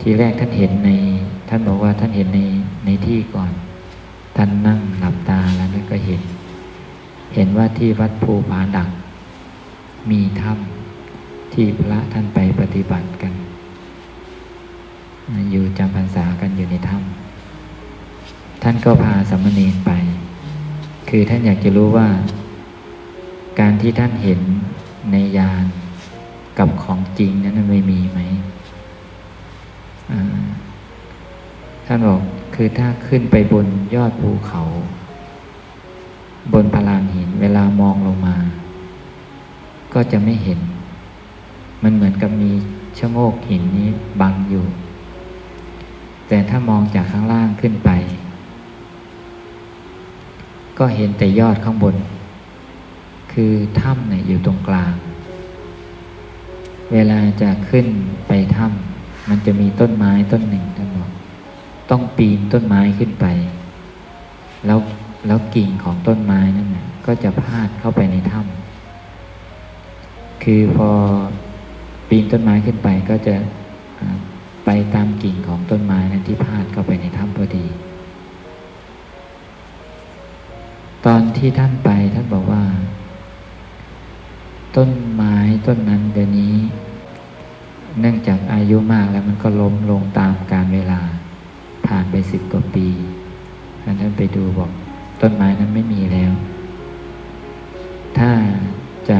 ทีแรกท่านเห็นใน ท่านบอกว่าท่านเห็นในในที่ก่อน ท่านนั่งหลับตาแล้วท่นก็เห็น เห็นว่าที่วัดภูผาดัก มีถ้ำที่พระท่านไปปฏิบัติกัน อยู่จำพรรษากันอยู่ในถ้ำท่านก็พาสามเณรไป คือท่านอยากจะรู้ว่า การที่ท่านเห็นในยานกับของจริงนั้นไม่มีไหม ท่านบอกคือถ้าขึ้นไปบนยอดภูเขา บนพลานหินเวลามองลงมา ก็จะไม่เห็น มันเหมือนกับมีชะโงกหินนี้บังอยู่ แต่ถ้ามองจากข้างล่างขึ้นไป ก็เห็นแต่ยอดข้างบน คือถ้ำเนี่ยอยู่ตรงกลาง เวลาจะขึ้นไปถ้ำมันจะมีต้นไม้ต้นหนึ่งท่าน ต้องปีนต้นไม้ขึ้นไป แล้วแล้วกิ่งของต้นไม้นั่นนะก็จะพาดเข้าไปในถ้ำคือพอปีนต้นไม้ขึ้นไปก็จะไปตามกิ่งของต้นไม้นั้นที่พาดเข้าไปในถ้ำพอดี ตอนที่ท่านไปท่านบอกว่า ต้นไม้ต้นนั้นเดี๋ยวนี้ เนื่องจากอายุมากแล้วมันก็ล้มลงตามกาลเวลา ผ่านไปสิบกว่าปีท่านท่านไปดูบอก ต้นไม้นั้นไม่มีแล้ว ถ้าจะ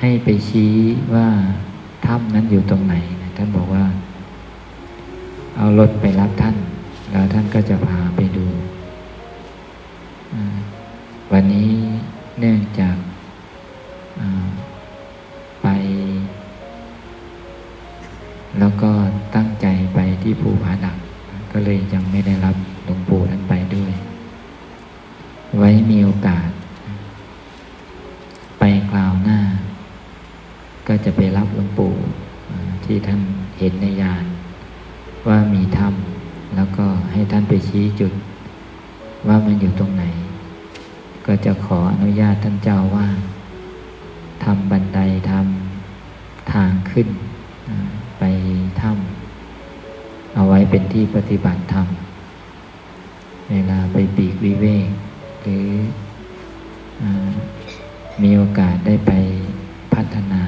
ให้ไปชี้ว่าถ้ำนั้นอยู่ตรงไหนนะท่านบอกว่า เอารถไปรับท่าน แล้วท่านก็จะพาไปดู วันนี้เนื่องจาก ที่ภูผาดัก ก็เลยยังไม่ได้รับหลวงปู่ท่านไปด้วย ไว้มีโอกาส ไปคราวหน้า ก็จะไปรับหลวงปู่ที่ท่านเห็นในยาน ว่ามีถ้ำแล้วก็ให้ท่านไปชี้จุด ว่ามันอยู่ตรงไหน ก็จะขออนุญาตท่านเจ้าว่าทำบันไดทำทางขึ้น เป็นที่ปฏิบัติธรรม เวลาไปปีกวิเวก หรืออมีโอกาสได้ไปพัฒนา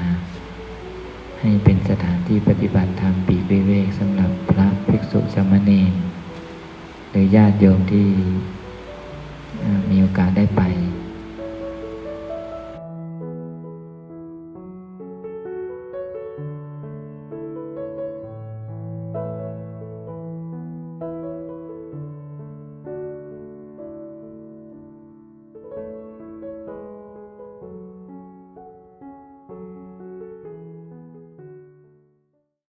ให้เป็นสถานที่ปฏิบัติธรรมปีกวิเวกสำหรับพระภิกษุสมเณรหรือญาติโยมที่มีโอกาสได้ไป